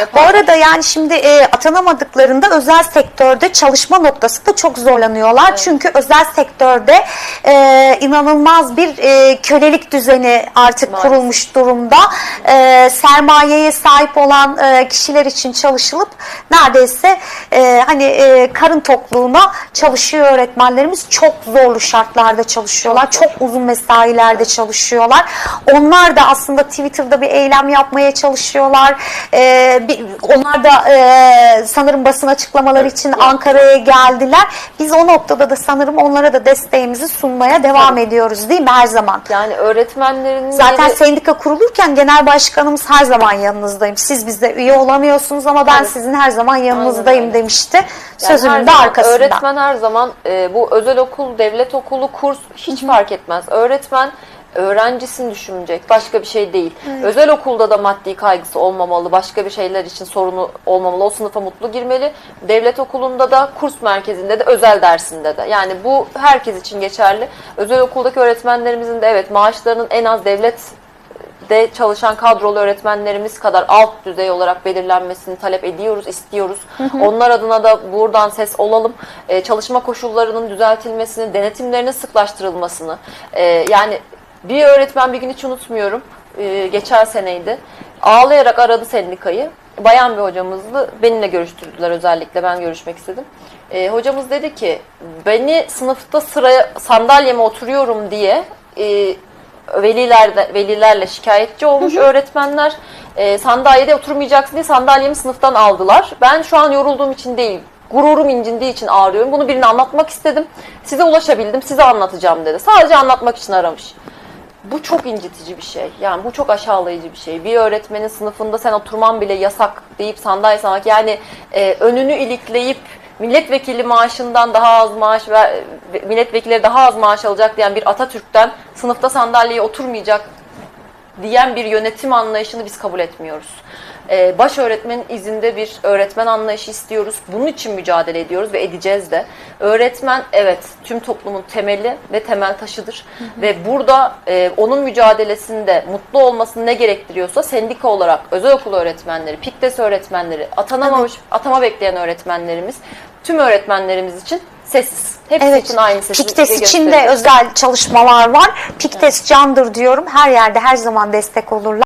yapar. Bu arada yani şimdi e, atanamadıklarında özel sektörde çalışma noktasında çok zorlanıyorlar. Çünkü özel sektörde e, inanılmaz bir e, kölelik düzeni artık Maalesef. kurulmuş durumda. E, sermayeye sahip olan e, kişiler için çalışılıp neredeyse e, hani e, karın tokluğuna çalışıyor öğretmenlerimiz. Çok zorlu şartlarda çalışıyorlar. Çok, uzun mesailerde çalışıyorlar. Onlar da aslında Twitter'da bir eylem yapmaya çalışıyorlar. E, onlar da e, sanırım basın açıklamaları için Ankara'ya geldiler. Biz o noktada da sanırım onlara da desteğimizi sunmaya devam ediyoruz değil mi her zaman? Yani öğretmenlerin Zaten yeri- sendika kurulurken genel başkanımız her zaman yanınızdayım. Siz bizde üye olamıyorsunuz ama ben Evet. sizin her zaman yanınızdayım Aynen demişti. Yani Sözünün de arkasında. Öğretmen her zaman e, bu özel okul, devlet okulu, kurs hiç fark etmez. Öğretmen öğrencisini düşünecek. Başka bir şey değil. Özel okulda da maddi kaygısı olmamalı. Başka bir şeyler için sorunu olmamalı. O sınıfa mutlu girmeli. Devlet okulunda da kurs merkezinde de özel dersinde de. Yani bu herkes için geçerli. Özel okuldaki öğretmenlerimizin de evet maaşlarının en az devlet de çalışan kadrolu öğretmenlerimiz kadar alt düzey olarak belirlenmesini talep ediyoruz, istiyoruz. Onlar adına da buradan ses olalım. Ee, çalışma koşullarının düzeltilmesini, denetimlerinin sıklaştırılmasını. Ee, yani bir öğretmen bir gün hiç unutmuyorum. Ee, geçen seneydi. Ağlayarak aradı sendikayı. Bayan bir hocamızdı. Benimle görüştürdüler özellikle. Ben görüşmek istedim. Ee, hocamız dedi ki beni sınıfta sıraya sandalyeme oturuyorum diye e, veliler de, velilerle şikayetçi olmuş öğretmenler. E, sandalyede oturmayacaksın diye sandalyemi sınıftan aldılar. Ben şu an yorulduğum için değil, gururum incindiği için ağrıyorum. Bunu birine anlatmak istedim. Size ulaşabildim, size anlatacağım dedi. Sadece anlatmak için aramış. Bu çok incitici bir şey. Yani bu çok aşağılayıcı bir şey. Bir öğretmenin sınıfında sen oturman bile yasak deyip sandalye sana yani e, önünü ilikleyip milletvekili maaşından daha az maaş ve milletvekilleri daha az maaş alacak diyen bir Atatürk'ten sınıfta sandalyeye oturmayacak diyen bir yönetim anlayışını biz kabul etmiyoruz. Ee, baş öğretmenin izinde bir öğretmen anlayışı istiyoruz. Bunun için mücadele ediyoruz ve edeceğiz de. Öğretmen evet tüm toplumun temeli ve temel taşıdır. Ve burada e, onun mücadelesinde mutlu olmasını ne gerektiriyorsa sendika olarak özel okul öğretmenleri, PİKTES öğretmenleri, atanamamış, atama bekleyen öğretmenlerimiz, tüm öğretmenlerimiz için sessiz. Hepsi Evet. için aynı sesi Piktes için de özel çalışmalar var. Piktes candır diyorum. Her yerde her zaman destek olurlar.